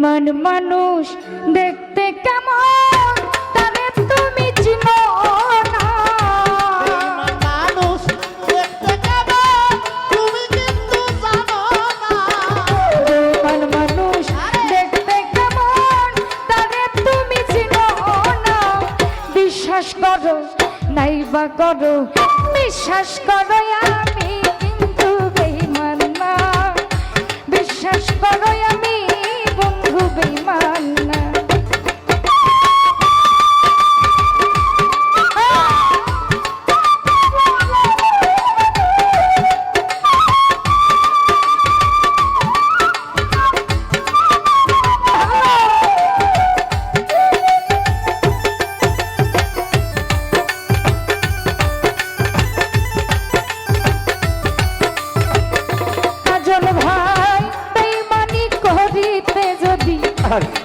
বেমান মানুষ দেখতে কেমন? তবে তুমি চিনো বিশ্বাস করো বিশ্বাস করো আমি কিন্তু বেমান না। বিশ্বাস করো 看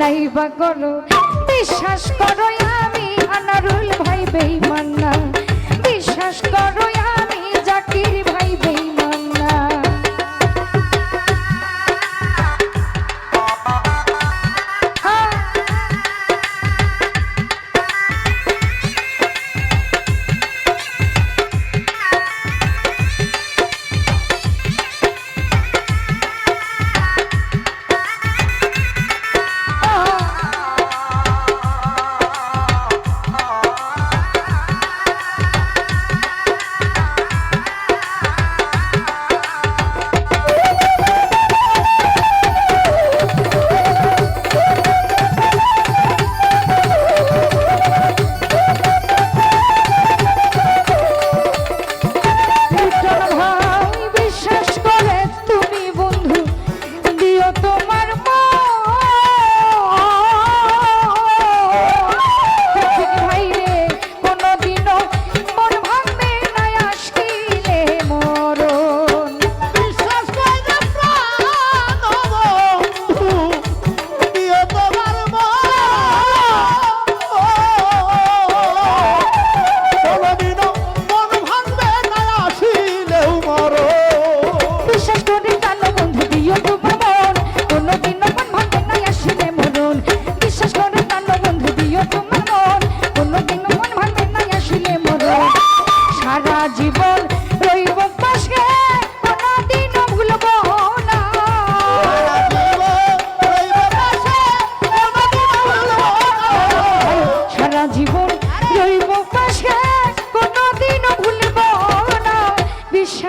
নাই বা করো বিশ্বাস করো আমি আনারুল ভাই বেইমান না বিশ্বাস করো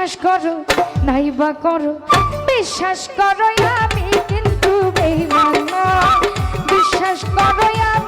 বিশ্বাস করো নাই বা করো। বিশ্বাস করো আমি কিন্তু বেইমান বিশ্বাস করো আমি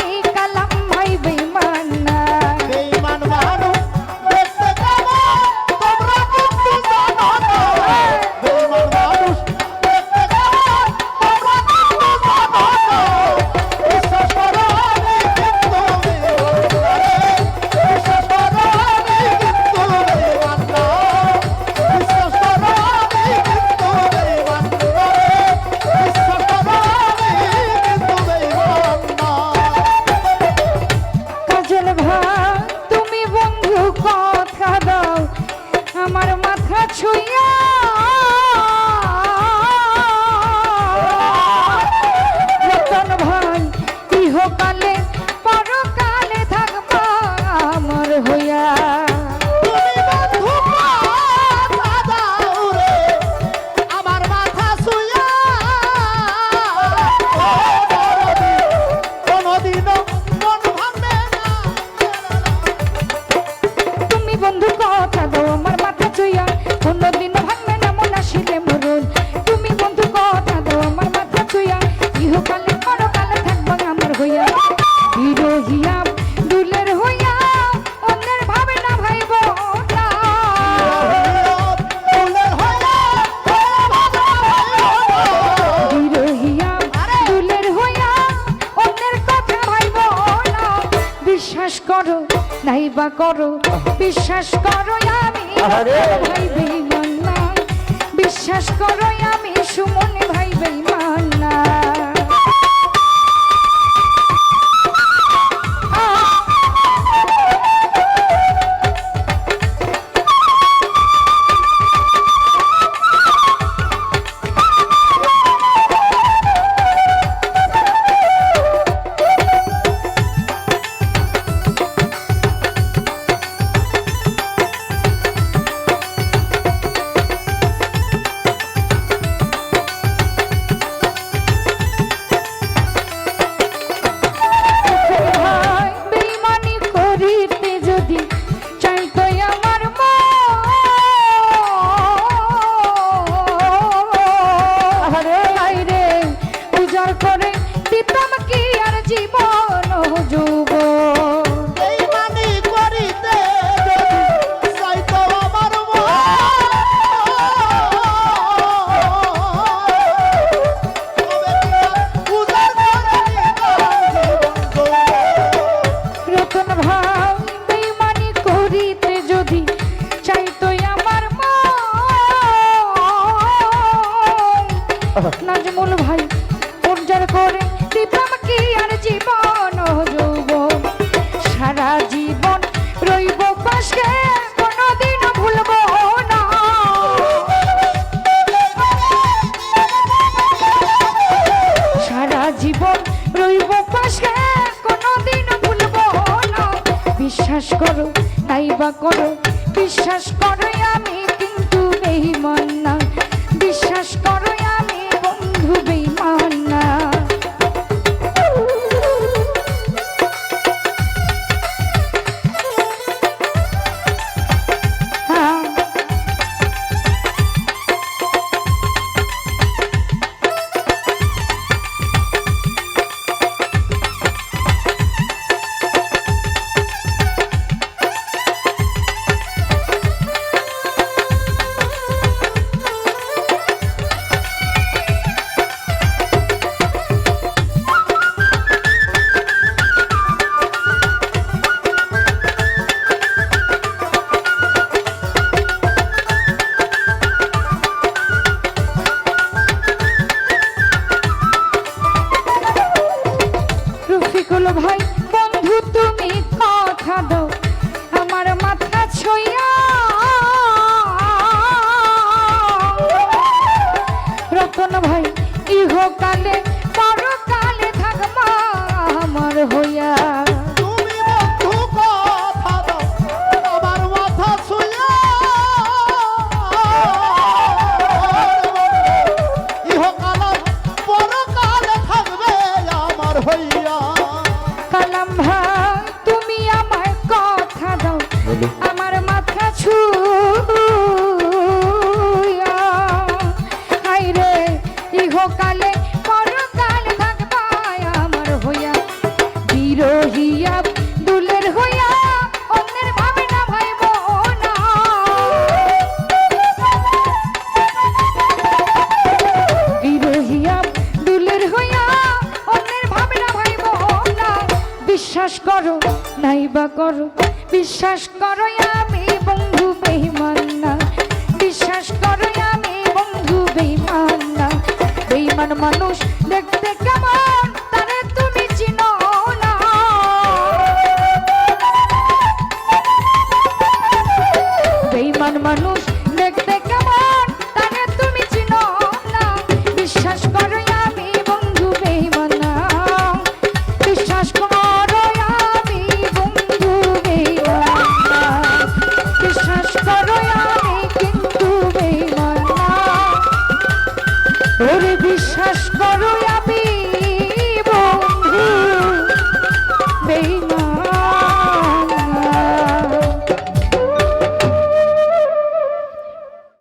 করো বিশ্বাস করো আমি। বিশ্বাস করো আমি। আদর করে দিতাম কি আর জীবন যৌব সারা জীবন রইব পাশে বিশ্বাস করো, তাই বা করো, বিশ্বাস করে, আমি কিন্তু বেইমান মুশকুল ভাই বন্ধু তুমি কথা দাও। আমার মাথা ছইয়া রতন ভাই নাই বা করো। বিশ্বাস করো আমি বন্ধু বেইমান না। বিশ্বাস করো আমি বন্ধু বেইমান না। বেইমান মানুষ দেখতে কেমন?